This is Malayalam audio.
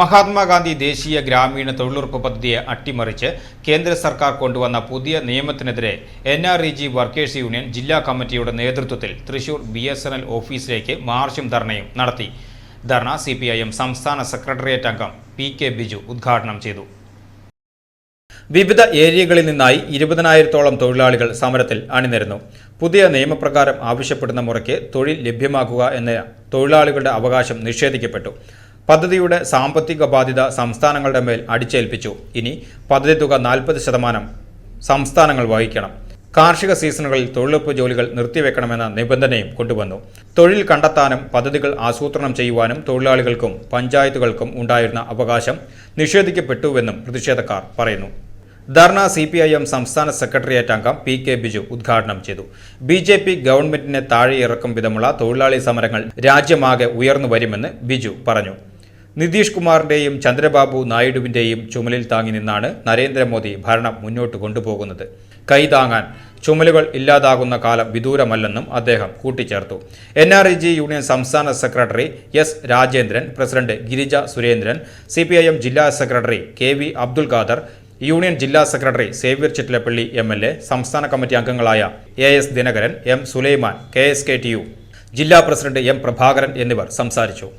മഹാത്മാഗാന്ധി ദേശീയ ഗ്രാമീണ തൊഴിലുറപ്പ് പദ്ധതിയെ അട്ടിമറിച്ച് കേന്ദ്ര സർക്കാർ കൊണ്ടുവന്ന പുതിയ നിയമത്തിനെതിരെ N R E G workers union ജില്ലാ കമ്മിറ്റിയുടെ നേതൃത്വത്തിൽ Thrissur B S N L ഓഫീസിലേക്ക് മാർച്ചും ധർണയും നടത്തി. ധർണ സി പി ഐ എം സംസ്ഥാന സെക്രട്ടേറിയറ്റ് അംഗം പി കെ ബിജു ഉദ്ഘാടനം ചെയ്തു. വിവിധ ഏരിയകളിൽ നിന്നായി ഇരുപതിനായിരത്തോളം തൊഴിലാളികൾ സമരത്തിൽ അണിനിരുന്നു. പുതിയ നിയമപ്രകാരം ആവശ്യപ്പെടുന്ന മുറയ്ക്ക് തൊഴിൽ ലഭ്യമാക്കുക എന്ന തൊഴിലാളികളുടെ അവകാശം നിഷേധിക്കപ്പെട്ടു. പദ്ധതിയുടെ സാമ്പത്തിക ബാധ്യത സംസ്ഥാനങ്ങളുടെ മേൽ അടിച്ചേൽപ്പിച്ചു. ഇനി പദ്ധതി തുക നാൽപ്പത് ശതമാനം സംസ്ഥാനങ്ങൾ വഹിക്കണം. കാർഷിക സീസണുകളിൽ തൊഴിലുറപ്പ് ജോലികൾ നിർത്തിവെക്കണമെന്ന നിബന്ധനയും കൊണ്ടുവന്നു. തൊഴിൽ കണ്ടെത്താനും പദ്ധതികൾ ആസൂത്രണം ചെയ്യുവാനും തൊഴിലാളികൾക്കും പഞ്ചായത്തുകൾക്കും ഉണ്ടായിരുന്ന അവകാശം നിഷേധിക്കപ്പെട്ടുവെന്നും പ്രതിഷേധക്കാർ പറയുന്നു. ധർണ സി പി ഐ എം സംസ്ഥാന സെക്രട്ടേറിയറ്റ് അംഗം പി കെ ബിജു ഉദ്ഘാടനം ചെയ്തു. ബി ജെ പി ഗവൺമെന്റിനെ താഴെയിറക്കും വിധമുള്ള തൊഴിലാളി സമരങ്ങൾ രാജ്യമാകെ ഉയർന്നു വരുമെന്ന് ബിജു പറഞ്ഞു. നിതീഷ് കുമാറിന്റെയും ചന്ദ്രബാബു നായിഡുവിന്റെയും ചുമലിൽ താങ്ങി നിന്നാണ് നരേന്ദ്രമോദി ഭരണം മുന്നോട്ട് കൊണ്ടുപോകുന്നത്. കൈതാങ്ങാൻ ചുമലുകൾ ഇല്ലാതാകുന്ന കാലം വിദൂരമല്ലെന്നും അദ്ദേഹം കൂട്ടിച്ചേർത്തു. N R E G union സംസ്ഥാന secretary S Rajendran president Girija Surendran C P I M ജില്ലാ secretary K V Abdul Khader union ജില്ലാ secretary Xavier Chittilappally M L A സംസ്ഥാന കമ്മിറ്റി അംഗങ്ങളായ A S Dinakaran M Sulaiman K S K T U ജില്ലാ പ്രസിഡന്റ് എം പ്രഭാകരൻ എന്നിവർ സംസാരിച്ചു.